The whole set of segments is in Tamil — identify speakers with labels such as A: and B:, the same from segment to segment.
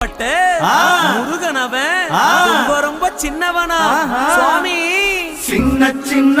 A: பட்டு
B: ஆ.
A: முருகனவன்
B: ஆ.
A: ரொம்ப ரொம்ப சின்னவனா. சுவாமி
B: சின்ன சின்ன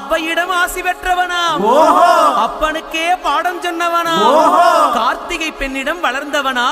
A: அவ்வையிடம் ஆசி பெற்றவனாம். அப்பனுக்கே பாடம் சொன்னவனா கார்த்திகை பெண்ணிடம் வளர்ந்தவனா